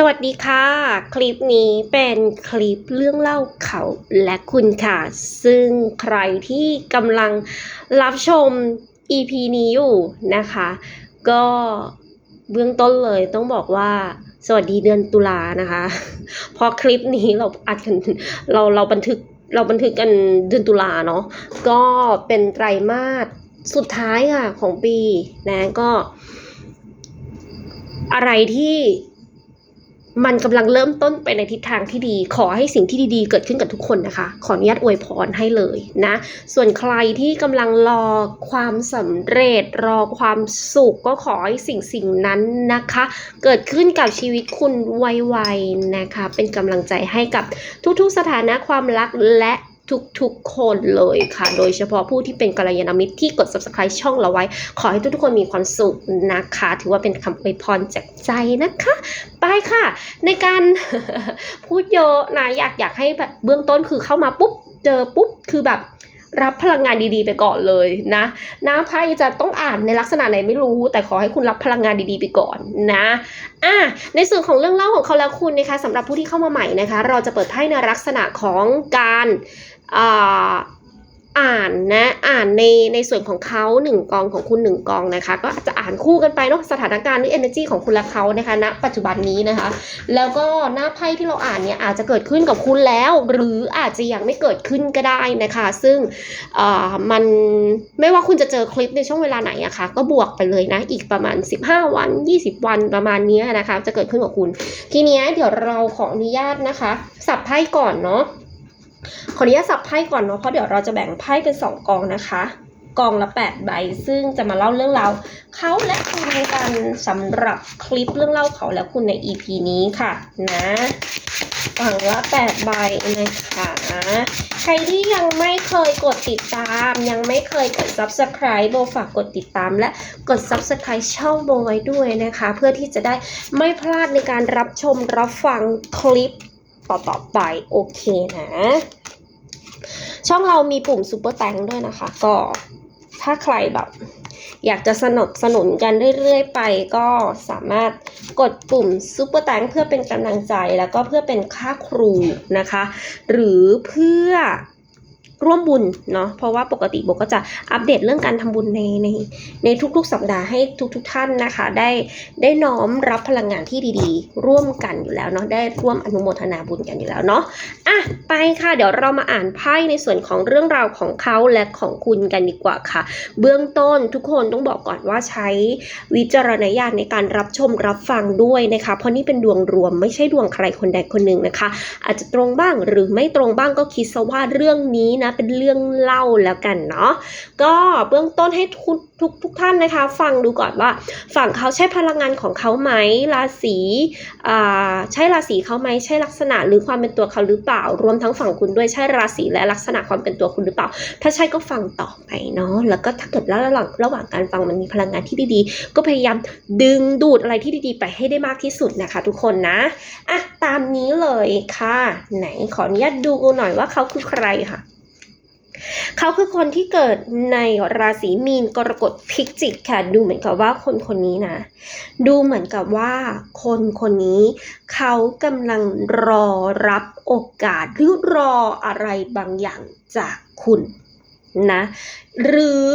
สวัสดีค่ะ คลิปนี้เป็นคลิปเรื่องเล่าเขาและคุณค่ะ ซึ่งใครที่กำลังรับชม EP นี้อยู่นะคะ ก็เบื้องต้นเลยต้องบอกว่าสวัสดีเดือนตุลานะคะเพราะคลิปนี้เราอัดกันเราเราบันทึกเราบันทึกกันเดือนตุลาเนาะก็เป็นไตรมาสสุดท้ายค่ะของปีนะก็ อะไรที่ มันกำลังเริ่มต้นไปในทิศทางที่ดี ขอให้สิ่งที่ดีๆ เกิดขึ้นกับทุกคนนะคะ ขออนุญาตอวยพรให้เลยนะ ส่วนใครที่กำลังรอความสำเร็จ รอความสุขก็ขอให้สิ่งสิ่งนั้นนะคะ เกิดขึ้นกับชีวิตคุณไวๆนะคะ เป็นกำลังใจให้กับทุกๆสถานะความรักและ ทุกๆคนเลยค่ะ โดยเฉพาะผู้ที่เป็นกัลยาณมิตรที่กด subscribe ช่องเราไว้ ขอให้ทุกๆคนมีความสุขนะคะ ถือว่าเป็นคำอวยพรจากใจนะคะ ไปค่ะ ในการพูดเยอะนะอยากอยากให้แบบเบื้องต้นคือเข้ามาปุ๊บ เจอปุ๊บคือแบบ รับพลังงานดีๆ ไปก่อนเลยนะหน้าไพ่จะต้องอ่านในลักษณะไหนไม่รู้ แต่ขอให้คุณรับพลังงานดีๆ ไปก่อนนะอะในส่วนของเรื่องเล่าของเขาแล้วคุณนะคะสำหรับผู้ที่เข้ามาใหม่นะคะ เราจะเปิดไพ่ในลักษณะของการอ่า อ่านนะอ่านในในส่วนของเขาหนึ่งกองของคุณหนึ่งกองนะคะ ก็อาจจะอ่านคู่กันไปเนาะสถานการณ์หรือ energy ของคุณและเขานะคะณปัจจุบันนี้นะคะ แล้วก็หน้าไพ่ที่เราอ่านเนี่ยอาจจะเกิดขึ้นกับคุณแล้ว หรืออาจจะยังไม่เกิดขึ้นก็ได้นะคะ ซึ่งเอ่อมันไม่ว่าคุณจะเจอคลิปในช่วงเวลาไหนอะคะก็บวกไปเลยนะอีกประมาณ 15 วัน 20 วันประมาณนี้นะคะ จะเกิดขึ้นกับคุณ ทีเนี้ยเดี๋ยวเราขออนุญาตนะคะ สับไพ่ก่อนเนาะ ขออนุญาตสับไพ่ก่อนเนาะเพราะเดี๋ยวเราจะแบ่งไพ่เป็นสองกองนะคะกองละ8ใบซึ่งจะมาเล่าเรื่องราวเขาและคุณกันสำหรับคลิปเรื่องเล่าเขาและคุณใน EP นี้ค่ะนะฝั่งละ8ใบนะคะใครที่ยังไม่เคยกดติดตาม ยังไม่เคยกด subscribe โบฝากกดติดตามและกด subscribe ช่องโบไว้ด้วยนะคะ เพื่อที่จะได้ไม่พลาดในการรับชมรับฟังคลิปต่อๆไปโอเคนะ ช่องเรามีปุ่มซูเปอร์แตงด้วยนะคะ ก็ถ้าใครแบบ อยากจะสนับสนุนกันเรื่อยๆไป ก็สามารถกดปุ่มซูเปอร์แตงเพื่อเป็นกำลังใจแล้วก็เพื่อเป็นค่าครูนะคะ หรือเพื่อ ร่วมบุญเนาะเพราะว่าปกติโบก็จะอัปเดตเรื่องการทำบุญในในในทุกๆ สัปดาห์ให้ทุกๆท่านนะคะ ได้ได้น้อมรับพลังงานที่ดีๆ ร่วมกันอยู่แล้วเนาะได้ร่วมอนุโมทนาบุญกันอยู่แล้วเนาะอะไปค่ะ เดี๋ยวเรามาอ่านไพ่ในส่วนของเรื่องราวของเขาและของคุณกันดีกว่าค่ะ เบื้องต้นทุกคนต้องบอกก่อนว่าใช้วิจารณญาณในการรับชมรับฟังด้วยนะคะ เพราะนี่เป็นดวงรวมไม่ใช่ดวงใครคนใดคนหนึ่งนะคะ อาจจะตรงบ้างหรือไม่ตรงบ้างก็คิดซะว่าเรื่องนี้นะเป็นเรื่องเล่าแล้วกันเนาะก็เบื้องต้นให้ทุกทุกทุกท่านนะคะ ฟังดูก่อนว่าฝั่งเขาใช่พลังงานของเขาไหมราศีอ่าใช่ราศีเขาไหมใช่ลักษณะหรือความเป็นตัวเขาหรือเปล่า รวมทั้งฝั่งคุณด้วยใช่ราศีและลักษณะความเป็นตัวคุณหรือเปล่า ถ้าใช่ก็ฟังต่อไปเนาะแล้วก็ถ้าเกิดแล้วระหว่างระหว่างการฟังมันมีพลังงานที่ดีๆ ก็พยายามดึงดูดอะไรที่ดีๆ ไปให้ได้มากที่สุดนะคะ ทุกคนนะอะตามนี้เลยค่ะ ไหนขออนุญาตดูหน่อยว่าเขาคือใครค่ะ เขาคือคนที่เกิดในราศีมีนกรกฎพิจิกค่ะ ดูเหมือนกับว่าคนคนนี้นะ ดูเหมือนกับว่าคนคนนี้ เขากำลังรอรับโอกาสหรือรออะไรบางอย่างจากคุณนะ หรือ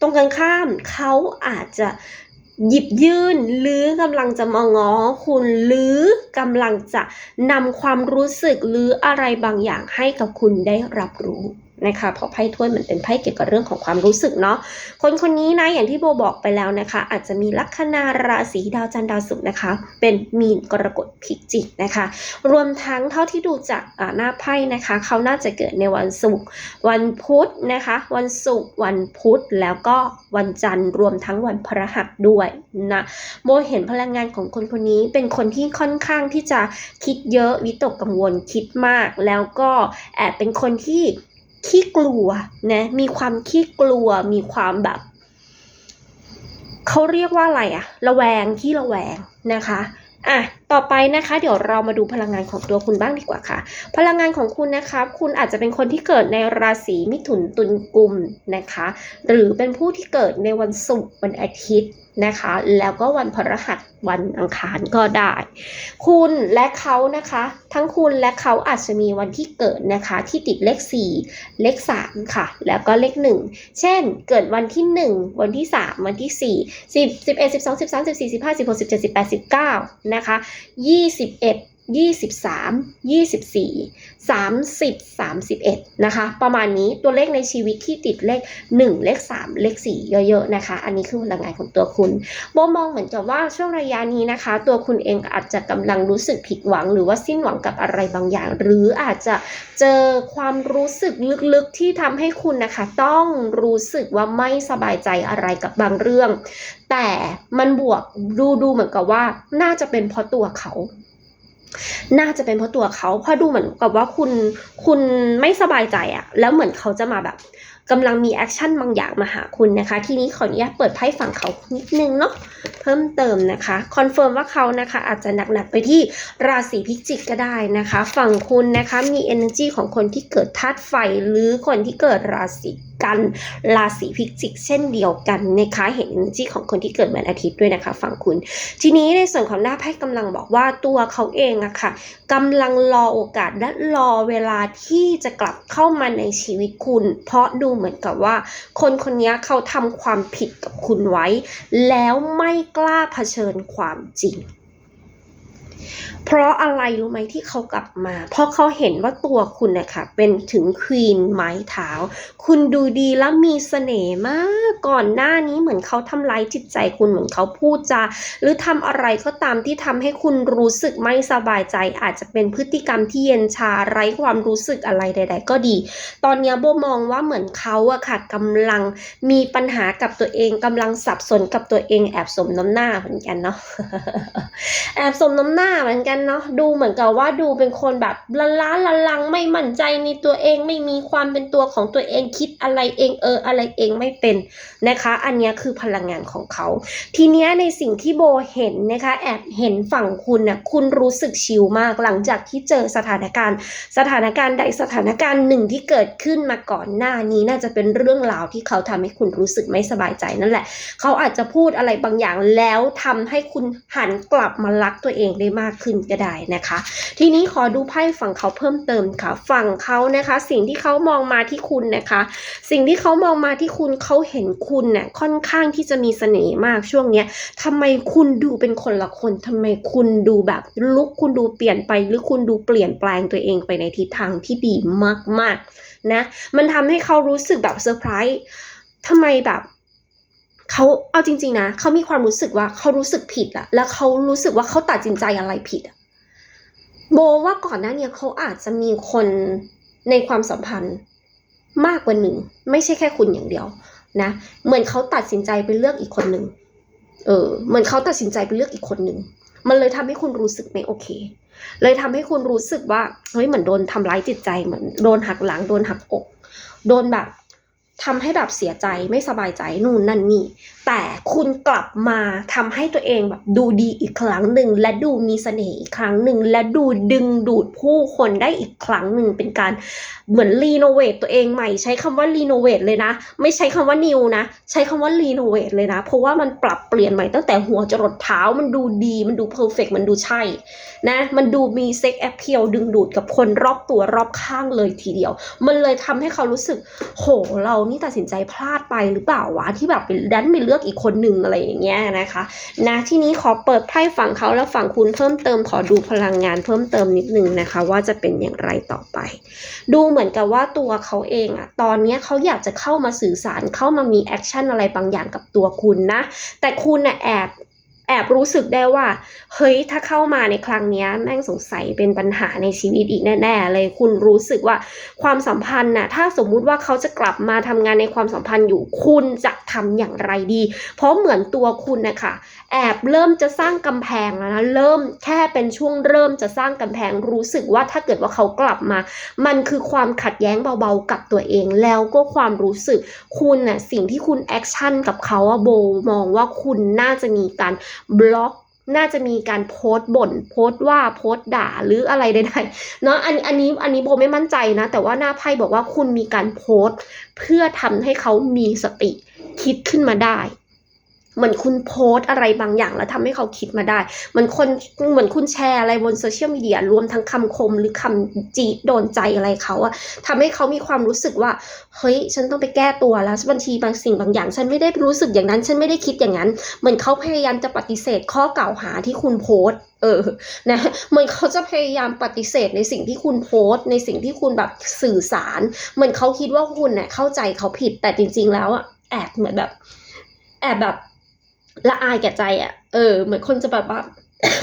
ตรงกันข้ามเขาอาจจะหยิบยื่นหรือกำลังจะมาง้อคุณหรือกำลังจะนำความรู้สึกหรืออะไรบางอย่างให้กับคุณได้รับรู้ นะคะเพราะไพ่ถ้วยมันเป็นไพ่เกี่ยวกับเรื่องของความรู้สึกเนาะคนคนนี้นะอย่างที่โบบอกไปแล้วนะคะ อาจจะมีลัคนาราศีดาวจันทร์ดาวศุกร์นะคะ เป็นมีนกรกฎพิจิกนะคะ รวมทั้งเท่าที่ดูจากหน้าไพ่นะคะ เขาน่าจะเกิดในวันศุกร์วันพุธนะคะ วันศุกร์วันพุธแล้วก็วันจันทร์รวมทั้งวันพฤหัสด้วยนะโบเห็นพลังงานของคนคนนี้เป็นคนที่ค่อนข้างที่จะคิดเยอะวิตกกังวลคิดมาก แล้วก็แอบเป็นคนที่ ขี้กลัวนะมีความขี้กลัวมีความแบบเขาเรียกว่าอะไรอะระแวงที่ระแวงนะคะอะต่อไปนะคะ เดี๋ยวเรามาดูพลังงานของตัวคุณบ้างดีกว่าค่ะ พลังงานของคุณนะคะ คุณอาจจะเป็นคนที่เกิดในราศีมิถุนตุลกุมนะคะ หรือเป็นผู้ที่เกิดในวันศุกร์วันอาทิตย์ นะคะ แล้วก็วันพฤหัสวันอังคารก็ได้ คุณและเขานะคะ ทั้งคุณและเขาอาจจะมีวันที่เกิดนะคะ ที่ติดเลข 4 เลข 3 ค่ะ แล้วก็เลข 1 เช่น เกิดวันที่ 1 วันที่ 3 วันที่ 4 10 11 12 13 14 15 16 17 18 19 นะคะ 21 23 24 30 31 นะคะ ประมาณนี้ตัวเลขในชีวิตที่ติดเลข 1 เลข 3 เลข 4 เยอะ ๆ นะคะ อันนี้คือพลังงานของตัวคุณโบมองเหมือนกับว่าช่วงระยะนี้นะคะ ตัวคุณเองอาจจะกำลังรู้สึกผิดหวัง หรือว่าสิ้นหวังกับอะไรบางอย่าง หรืออาจจะเจอความรู้สึกลึกๆที่ทำให้คุณนะคะ ต้องรู้สึกว่าไม่สบายใจอะไรกับบางเรื่อง แต่มันบวกดูดูเหมือนกับว่าน่าจะเป็นเพราะตัวเขา น่าจะเป็นเพราะตัวเขาเพราะดูเหมือนกับว่าคุณคุณไม่สบายใจอะแล้วเหมือนเขาจะมาแบบกำลังมีแอคชั่นบางอย่างมาหาคุณนะคะ ทีนี้ขออนุญาตเปิดไพ่ฝั่งเขานิดนึงเนาะเพิ่มเติมนะคะคอนเฟิร์มว่าเขานะคะอาจจะหนักๆไปที่ราศีพิจิกก็ได้นะคะ ฝั่งคุณนะคะมี energy ของคนที่เกิดธาตุไฟหรือคนที่เกิดราศี กันราศีพิจิก เช่นเดียวกันนะคะเห็น energy ของคนที่เกิดวันอาทิตย์ด้วยนะคะฝั่งคุณ ทีนี้ในส่วนของหน้าไพ่กำลังบอกว่าตัวเขาเองอะค่ะกำลังรอโอกาสและรอเวลาที่จะกลับเข้ามาในชีวิตคุณ เพราะดูเหมือนกับว่า คนคนนี้เขาทำความผิดกับคุณไว้ แล้วไม่กล้าเผชิญความจริง เพราะอะไรรู้ไหมที่เขากลับมา เพราะเขาเห็นว่าตัวคุณนะคะเป็นถึงควีนไม้เท้า คุณดูดีและมีเสน่ห์มาก ก่อนหน้านี้เหมือนเขาทำร้ายจิตใจคุณเหมือนเขาพูดจาหรือทำอะไรก็ตามที่ทำให้คุณรู้สึกไม่สบายใจ อาจจะเป็นพฤติกรรมที่เย็นชาไร้ความรู้สึกอะไรใด ๆ ก็ดี ตอนนี้โบมองว่าเหมือนเขาอะค่ะกำลังมีปัญหากับตัวเองกำลังสับสนกับตัวเองแอบสมน้ำหน้าเหมือนกันเนาะแอบสมน้ำหน้าเหมือนกันเนาะดูเหมือนกับว่าดูเป็นคนแบบละล้าละลังไม่มั่นใจในตัวเองไม่มีความเป็นตัวของตัวเองคิดอะไรเองเอออะไรเองไม่เป็นนะคะ อันนี้คือพลังงานของเขา ทีเนี้ยในสิ่งที่โบเห็นนะคะ แอบเห็นฝั่งคุณนะ่ะคุณรู้สึกชิลมากหลังจากที่เจอสถานการณ์ สถานการณ์ใดสถานการณ์หนึ่งที่เกิดขึ้นมาก่อนหน้านี้น่าจะเป็นเรื่องราวที่เขาทำให้คุณรู้สึกไม่สบายใจนั่นแหละ เขาอาจจะพูดอะไรบางอย่างแล้วทำให้คุณหันกลับมารักตัวเองได้มากขึ้นก็ได้นะคะ ทีนี้ขอดูไพ่ฝั่งเขาเพิ่มเติมค่ะ ฝั่งเขานะคะ สิ่งที่เขามองมาที่คุณนะคะ สิ่งที่เขามองมาที่คุณเขาเห็นคุณเนี่ยค่อนข้างที่จะมีเสน่ห์มากช่วงเนี้ยทำไมคุณดูเป็นคนละคนทำไมคุณดูแบบลุกคุณดูเปลี่ยนไปหรือคุณดูเปลี่ยนแปลงตัวเองไปในทิศทางที่ดีมากๆนะมันทำให้เขารู้สึกแบบเซอร์ไพรส์ทำไมแบบ เขาเอาจริง ๆ นะเขามีความรู้สึกว่าเขารู้สึกผิดอะแล้วเขารู้สึกว่าเขาตัดสินใจอะไรผิดอะโบว่าก่อนหน้าเนี้เขาอาจจะมีคนในความสัมพันธ์มากกว่าหนึ่ง ไม่ใช่แค่คุณอย่างเดียวนะเหมือนเขาตัดสินใจไปเลือกอีกคนหนึ่งเออเหมือนเขาตัดสินใจไปเลือกอีกคนหนึ่งมันเลยทำให้คุณรู้สึกไม่โอเค เลยทำให้คุณรู้สึกว่าเฮ้ยเหมือนโดนทำร้ายจิตใจเหมือนโดนหักหลังโดนหักอก โดนแบบ ทำให้แบบเสียใจไม่สบายใจนู่นนั่นนี่ แต่คุณกลับมาทำให้ตัวเองแบบดูดีอีกครั้งหนึ่งและดูมีเสน่ห์อีกครั้งหนึ่งและดูดึงดูดผู้คนได้อีกครั้งหนึ่งเป็นการเหมือนรีโนเวทตัวเองใหม่ ใช้คำว่ารีโนเวทเลยนะ ไม่ใช้คำว่านิวนะ ใช้คำว่ารีโนเวทเลยนะ เพราะว่ามันปรับเปลี่ยนใหม่ตั้งแต่หัวจรดเท้ามันดูดีมันดูเพอร์เฟกมันดูใช่นะมันดูมีเซ็กแอ e เ l ดึงดูดกับคนรอบตัวรอบข้างเลยทีเดียว มันเลยทำให้เขารู้สึกโหเรานี่ตัดสินใจพลาดไปหรือเปล่าวะที่แบบไปดันไปเลือกอีกคนหนึ่งอะไรอย่างเงี้ยนะคะนะที่นี้ขอเปิดไพ่ฝั่งเขาแล้วฝั่งคุณเพิ่มเติมขอดูพลังงานเพิ่มเติมนิดนึงนะคะ ว่าจะเป็นอย่างไรต่อไป ดูเหมือนกับว่าตัวเขาเองอะตอนเนี้ยเขาอยากจะเข้ามาสื่อสารเข้ามามีแอคชั่นอะไรบางอย่างกับตัวคุณนะ แต่คุณน่ะแอบ แอบรู้สึกได้ว่า เฮ้ยถ้าเข้ามาในครั้งนี้แม่งสงสัยเป็นปัญหาในชีวิตอีกแน่ๆเลยคุณรู้สึกว่าความสัมพันธ์น่ะถ้าสมมุติว่าเขาจะกลับมาทำงานในความสัมพันธ์อยู่คุณจะทำอย่างไรดี เพราะเหมือนตัวคุณนะคะแอบเริ่มจะสร้างกำแพงแล้วนะเริ่มแค่เป็นช่วงเริ่มจะสร้างกำแพงรู้สึกว่าถ้าเกิดว่าเขากลับมา มันคือความขัดแย้งเบาๆกับตัวเองแล้วก็ความรู้สึกคุณน่ะสิ่งที่คุณแอคชั่นกับเขาอะโบมองว่าคุณน่าจะมีการบล็อกน่าจะมีการโพสต์บ่นโพสต์ว่าโพสต์ด่าหรืออะไรใดๆเนาะอันอันนี้อันนี้โบไม่มั่นใจนะ แต่ว่าหน้าไพ่บอกว่าคุณมีการโพสต์ เพื่อทำให้เขามีสติคิดขึ้นมาได้ เหมือนคุณโพสอะไรบางอย่างแล้วทำให้เขาคิดมาได้เหมือนคนเหมือนคุณแชร์อะไรบนโซเชียลมีเดียรวมทั้งคำคมหรือคำจีดโดนใจอะไรเขาอะทำให้เขามีความรู้สึกว่า เฮ้ย ฉันต้องไปแก้ตัวแล้วบัญชีบางสิ่งบางอย่าง ฉันไม่ได้รู้สึกอย่างนั้น ฉันไม่ได้คิดอย่างนั้น เหมือนเขาพยายามจะปฏิเสธข้อกล่าวหาที่คุณโพสเออ นะเหมือนเขาจะพยายามปฏิเสธในสิ่งที่คุณโพสต์ในสิ่งที่คุณแบบสื่อสาร เหมือนเขาคิดว่าคุณเนี่ยเข้าใจเขาผิดแต่จริง ๆ แล้วอะแอบเหมือนแบบแอบแบบ ละอายแก่ใจอะเออ เหมือนคนจะแบบว่า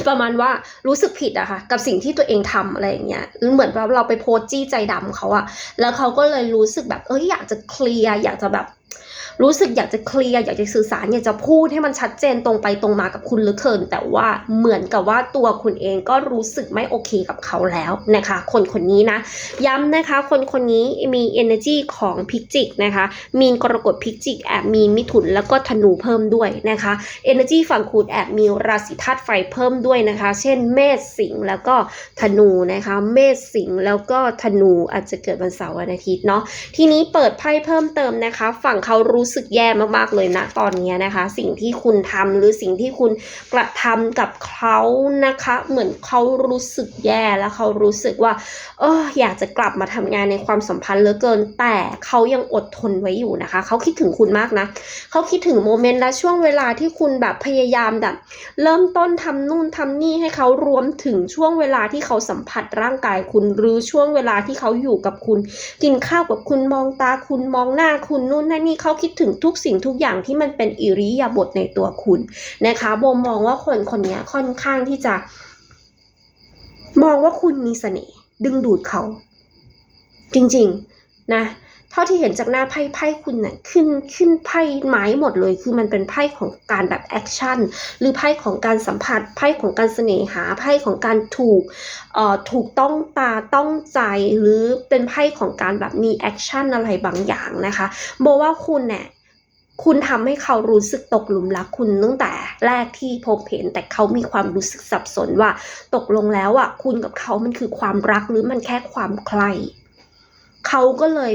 ประมาณว่ารู้สึกผิดอะค่ะ กับสิ่งที่ตัวเองทำอะไรอย่างเงี้ยเหมือนแบบเราไปโพสจี้ใจดำเขาอะแล้วเขาก็เลยรู้สึกแบบเอ้ยอยากจะเคลียร์อยากจะแบบ รู้สึกอยากจะเคลียร์อยากจะสื่อสารอยากจะพูดให้มันชัดเจนตรงไปตรงมากับคุณเหลือเกิน แต่ว่าเหมือนกับว่าตัวคุณเองก็รู้สึกไม่โอเคกับเขาแล้วนะคะ คนคนนี้นะ ย้ำนะคะ คนคนนี้มี energy ของพิจิกนะคะ มีกรกฎพิจิกแอบมีมิถุนแล้วก็ธนูเพิ่มด้วยนะคะ energy ฝั่งคุณแอบมีราศีธาตุไฟเพิ่มด้วยนะคะ เช่นเมษสิงห์แล้วก็ธนูนะคะ เมษสิงห์แล้วก็ธนูอาจจะเกิดวันเสาร์วันอาทิตย์เนาะทีนี้เปิดไพ่เพิ่มเติมนะคะ ฝั่งเขารู้สึกแย่มากๆเลยนะตอนนี้นะคะ สิ่งที่คุณทำหรือสิ่งที่คุณกระทำกับเขานะคะ เหมือนเขารู้สึกแย่แล้วเขารู้สึกว่าเอออยากจะกลับมาทำงานในความสัมพันธ์เหลือเกิน แต่เขายังอดทนไว้อยู่นะคะ เขาคิดถึงคุณมากนะเขาคิดถึงโมเมนต์และช่วงเวลาที่คุณแบบพยายามแบบเริ่มต้นทำนู่นทำนี่ให้เขารวมถึงช่วงเวลาที่เขาสัมผัสร่างกายคุณหรือช่วงเวลาที่เขาอยู่กับคุณ กินข้าวกับคุณมองตาคุณมองหน้าคุณนู่นนั่นนี่เขาคิดถึงทุกสิ่งทุกอย่างที่มันเป็นอิริยาบถในตัวคุณนะคะโบมองว่าคนคนนี้ค่อนข้างที่จะ มองว่าคุณมีเสน่ห์ดึงดูดเขา จริงๆนะ เท่าที่เห็นจากหน้าไพ่ไพ่คุณเนี่ยขึ้นขึ้นไพ่ไม้หมดเลย คือมันเป็นไพ่ของการแบบแอคชั่นหรือไพ่ของการสัมผัสไพ่ของการเสน่หาไพ่ของการถูกเอ่อถูกต้องตาต้องใจหรือเป็นไพ่ของการแบบมีแอคชั่นอะไรบางอย่างนะคะโบว่าคุณเนี่ยคุณทำให้เขารู้สึกตกหลุมรักคุณตั้งแต่แรกที่พบเห็นแต่เขามีความรู้สึกสับสนว่า ตกลงแล้วอะคุณกับเขามันคือความรักหรือมันแค่ความใครเขาก็เลย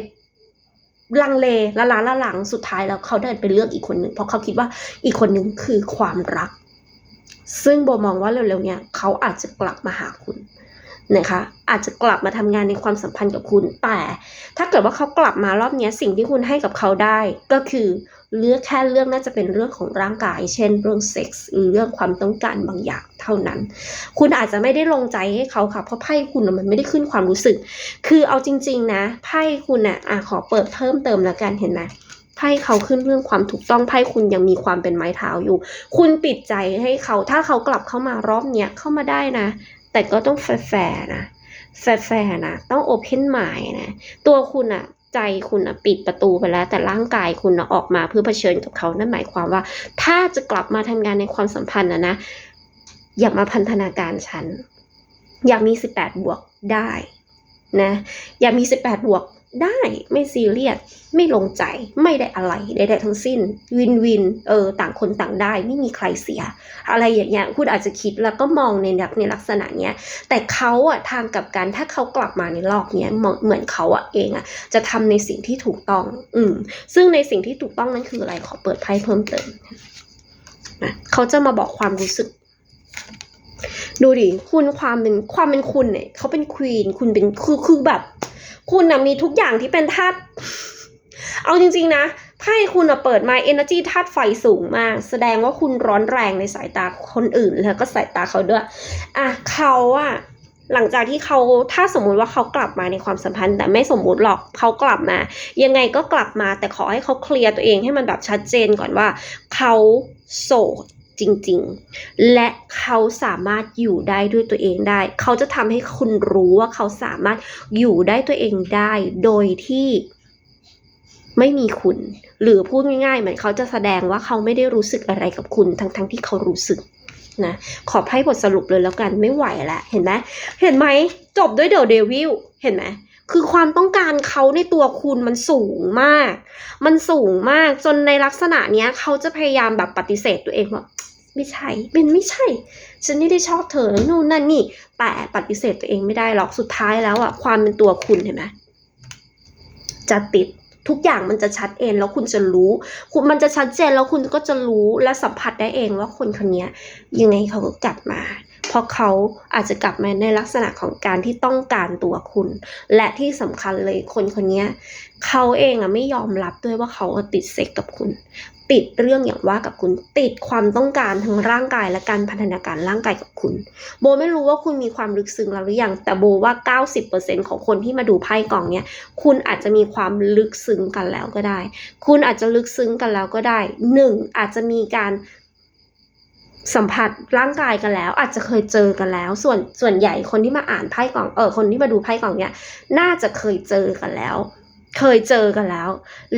ลังเลละล้าละหลังสุดท้ายแล้วเขาได้ไปเลือกอีกคนหนึ่งเพราะเขาคิดว่าอีกคนหนึ่งคือความรัก ซึ่งโบมองว่าเร็วๆเนี่ยเขาอาจจะกลับมาหาคุณนะคะอาจจะกลับมาทำงานในความสัมพันธ์กับคุณ แต่ถ้าเกิดว่าเขากลับมารอบเนี้ยสิ่งที่คุณให้กับเขาได้ก็คือ เลือกแค่เรื่องน่าจะเป็นเรื่องของร่างกาย เช่นเรื่องเซ็กส์หรือเรื่องความต้องการบางอย่างเท่านั้น คุณอาจจะไม่ได้ลงใจให้เขาค่ะ เพราะไพ่คุณมันไม่ได้ขึ้นความรู้สึก คือเอาจริง ๆ นะไพ่คุณนะอะขอเปิดเพิ่มเติมแล้วกันเห็นไหมไพ่เขาขึ้นเรื่องความถูกต้องไพ่คุณยังมีความเป็นไม้เท้าอยู่ คุณปิดใจให้เขาถ้าเขากลับเข้ามารอบเนี้ยเข้ามาได้นะ แต่ก็ต้องแฟร์นะแฟร์นะ ต้องโอเพนหมายนะ ตัวคุณอะ ใจคุณอะปิดประตูไปแล้ว แต่ร่างกายคุณอะออกมาเพื่อเผชิญกับเขานั่นหมายความว่า ถ้าจะกลับมาทำงานในความสัมพันธ์นะนะ อย่ามาพันธนาการฉัน อยากมีสิบแปดบวกได้นะ อยากมีสิบแปดบวก ได้ไม่ซีเรียสไม่ลงใจไม่ได้อะไรใดๆทั้งสิ้น วินวินเออต่างคนต่างได้ไม่มีใครเสีย อะไรอย่างเงี้ยคุณอาจจะคิดแล้วก็มองในแบบในลักษณะเนี้ยแต่เขาอะทางกับกันถ้าเขากลับมาในรอบเนี้ยเหมือนเขาอะเองอะจะทำในสิ่งที่ถูกต้อง อืมซึ่งในสิ่งที่ถูกต้องนั้นคืออะไรขอเปิดไพ่เพิ่มเติมนะเขาจะมาบอกความรู้สึกดูดิคุณความเป็นความเป็นคุณเนี่ยเขาเป็นควีนคุณเป็นคือคือแบบ คุณนะมีทุกอย่างที่เป็นธาตุเอาจริง ๆ นะไพ่คุณอะเปิดมา energy ธาตุไฟสูงมาก แสดงว่าคุณร้อนแรงในสายตาคนอื่น แล้วก็สายตาเขาด้วย อะเขาอะหลังจากที่เขาถ้าสมมุติว่าเขากลับมาในความสัมพันธ์ แต่ไม่สมมุติหรอกเขากลับมา ยังไงก็กลับมาแต่ขอให้เขาเคลียร์ตัวเองให้มันแบบชัดเจนก่อนว่า เขาโสด จริงๆ และเขาสามารถอยู่ได้ด้วยตัวเองได้ เขาจะทำให้คุณรู้ว่าเขาสามารถอยู่ได้ตัวเองได้ โดยที่ไม่มีคุณ หรือพูดง่ายๆเหมือนเขาจะแสดงว่าเขาไม่ได้รู้สึกอะไรกับคุณ ทั้งๆที่เขารู้สึกนะขอไพ่บทสรุปเลยแล้วกันไม่ไหวแล้วเห็นไหมเห็นไหมจบด้วยเดอะเดวิลเห็นไหมคือความต้องการเขาในตัวคุณมันสูงมาก มันสูงมากจนในลักษณะเนี้ยเขาจะพยายามแบบปฏิเสธตัวเองว่า ไม่ใช่เป็นไม่ใช่ ฉันไม่ได้ชอบเธอนู่นนั่นนี่ แต่ปฏิเสธตัวเองไม่ได้หรอกสุดท้ายแล้วอะความเป็นตัวคุณเห็นไหมจะติดทุกอย่างมันจะชัดเองแล้วคุณจะรู้ คุณมันจะชัดเจนแล้วคุณก็จะรู้และสัมผัสได้เองว่าคนคนนี้ยังไงเขาก็กลับมา เพราะเขาอาจจะกลับมาในลักษณะของการที่ต้องการตัวคุณ และที่สำคัญเลยคนคนนี้เขาเองอะไม่ยอมรับด้วยว่าเขาติดเซ็กกับคุณ ติดเรื่องอย่างว่ากับคุณติดความต้องการทั้งร่างกายและการพัฒนาการร่างกายกับคุณ โบไม่รู้ว่าคุณมีความลึกซึ้งแล้วหรือยังแต่โบว่า 90%ของคนที่มาดูไพ่กล่องเนี้ยคุณอาจจะมีความลึกซึ้งกันแล้วก็ได้ คุณอาจจะลึกซึ้งกันแล้วก็ได้หนึ่งอาจจะมีการสัมผัสร่างกายกันแล้ว อาจจะเคยเจอกันแล้ว ส่วนส่วนใหญ่คนที่มาอ่านไพ่กล่องเออคนที่มาดูไพ่กล่องเนี้ยน่าจะเคยเจอกันแล้ว เคยเจอกันแล้ว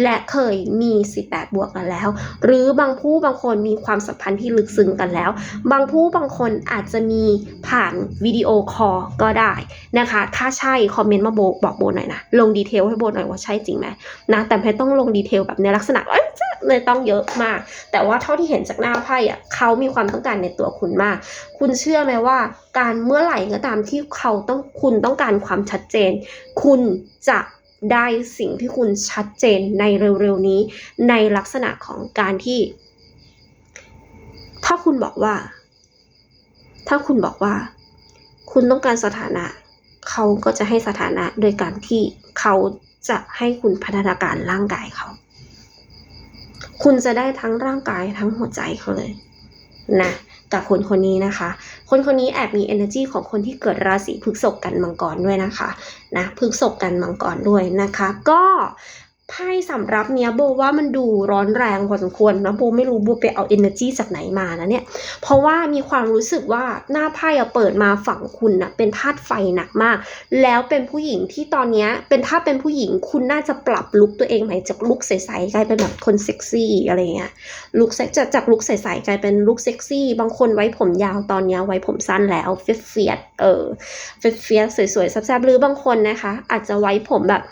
และเคยมี 18 บวกกันแล้ว หรือบางผู้บางคนมีความสัมพันธ์ที่ลึกซึ้งกันแล้ว บางผู้บางคนอาจจะมีผ่านวิดีโอคอลก็ได้นะคะ ถ้าใช่คอมเมนต์มาโบบอกโบหน่อยนะ ลงดีเทลให้โบหน่อยว่าใช่จริงไหมนะแต่ไม่ต้องลงดีเทลแบบในลักษณะเอ้ยจะเลยต้องเยอะมาก แต่ว่าเท่าที่เห็นจากหน้าไพ่อะเขามีความต้องการในตัวคุณมาก คุณเชื่อไหมว่า การเมื่อไหร่ก็ตามที่เขาต้องคุณต้องการความชัดเจน คุณจะ ได้สิ่งที่คุณชัดเจนในเร็วๆนี้ ในลักษณะของการที่ ถ้าคุณบอกว่า ถ้าคุณบอกว่า คุณต้องการสถานะ เขาก็จะให้สถานะโดยการที่เขาจะให้คุณพัฒนาการร่างกายเขา คุณจะได้ทั้งร่างกายทั้งหัวใจเขาเลยนะกับคนคนนี้นะคะ คนคนนี้แอบมี energy ของคนที่เกิดราศีพฤษภกันมังกรด้วยนะคะ นะพฤษบกันมังกรด้วยนะคะ ก็ ไพ่สำรับเนี้ยโบว่ามันดูร้อนแรงพอสมควรนะโบไม่รู้โบไปเอา energy จากไหนมานะเนี่ย เพราะว่ามีความรู้สึกว่าหน้าไพ่อะเปิดมาฝั่งคุณนะเป็นธาตุไฟหนักมาก แล้วเป็นผู้หญิงที่ตอนเนี้ยเป็นถ้าเป็นผู้หญิงคุณน่าจะปรับลุคตัวเองใหม่จากลุคใสๆกลายเป็นแบบคนเซ็กซี่อะไรเงี้ยลุคจากจากลุคใสๆกลายเป็นลุคเซ็กซี่ บางคนไว้ผมยาวตอนเนี้ยไว้ผมสั้นแล้วเฟียสเฟียเออเฟียสเฟียสวยๆแซ่บๆหรือบางคนนะคะ อาจจะไว้ผมแบบ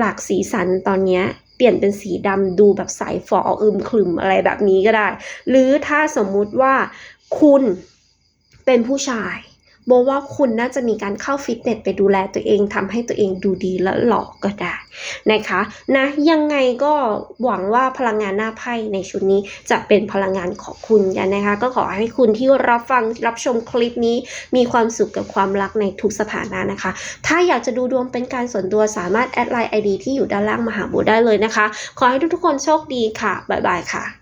หลากสีสันตอนเนี้ยเปลี่ยนเป็นสีดำดูแบบสายฝออึมครึมอะไรแบบนี้ก็ได้ หรือถ้าสมมุติว่าคุณเป็นผู้ชาย โบว่าคุณน่าจะมีการเข้าฟิตเนสไปดูแลตัวเองทำให้ตัวเองดูดีและหล่อก็ได้นะคะนะยังไงก็หวังว่าพลังงานหน้าไพ่ในชุดนี้จะเป็นพลังงานของคุณกันนะคะ ก็ขอให้คุณที่รับฟังรับชมคลิปนี้ มีความสุขกับความรักในทุกสถานะนะคะ ถ้าอยากจะดูดวงเป็นการส่วนตัวสามารถแอดไลน์ ID ที่อยู่ด้านล่างมาหาโบได้เลยนะคะ ขอให้ทุกๆคนโชคดีค่ะบ๊ายบายค่ะ